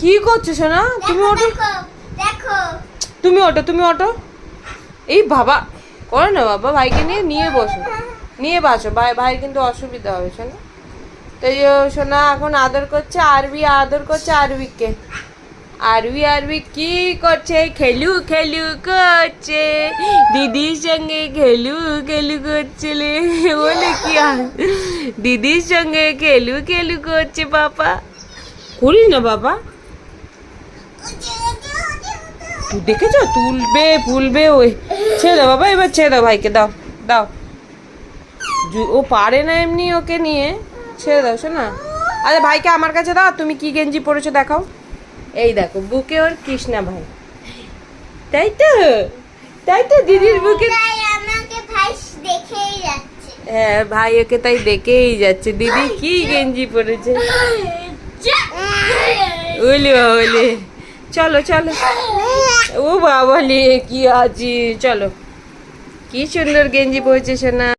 কি করছ সোনা? তুমি ওঠো। দেখো তুমি ওঠো তুমি ওঠো। এই বাবা করো না বাবা ভাইকে নিয়ে নিয়ে বসো। নিয়ে বাসো ভাই ভাই কিন্তু অসুবিধা হবে শোনা তো সোনা এখন আদর করছে আরবি আদর করছে আরবিকে। আরবি আরবি কি করছে? খেলু খেলু করছে। দিদির সঙ্গে খেলু খেলু করছে লে বলে কি আর? দিদির সঙ্গে খেলু খেলু করছে বাবা। করিস না বাবা। দেখেছ? তুলবে ফুলবে ওই ছেড়ে দাও বাবা এবার ছেড়ে দাও ভাইকে দাও দাও। ও পারে না এমনি ওকে নিয়ে। ছেড়ে দাও শোনা। আরে ভাইকে আমার কাছে দাও তুমি কি গেঞ্জি পরেছো দেখাও। এই দেখো বুকে ওর কৃষ্ণা ভাই। তাই তো? তাই তো দিদির বুকে হ্যাঁ ভাই ওকে তাই দেখেই যাচ্ছে। দিদি কি গেঞ্জি পরেছে? ওলে ওলে চলো চলো। ও বাবা লে কি আছি চলো। কি সুন্দর গেঞ্জি পড়েছে সোনা।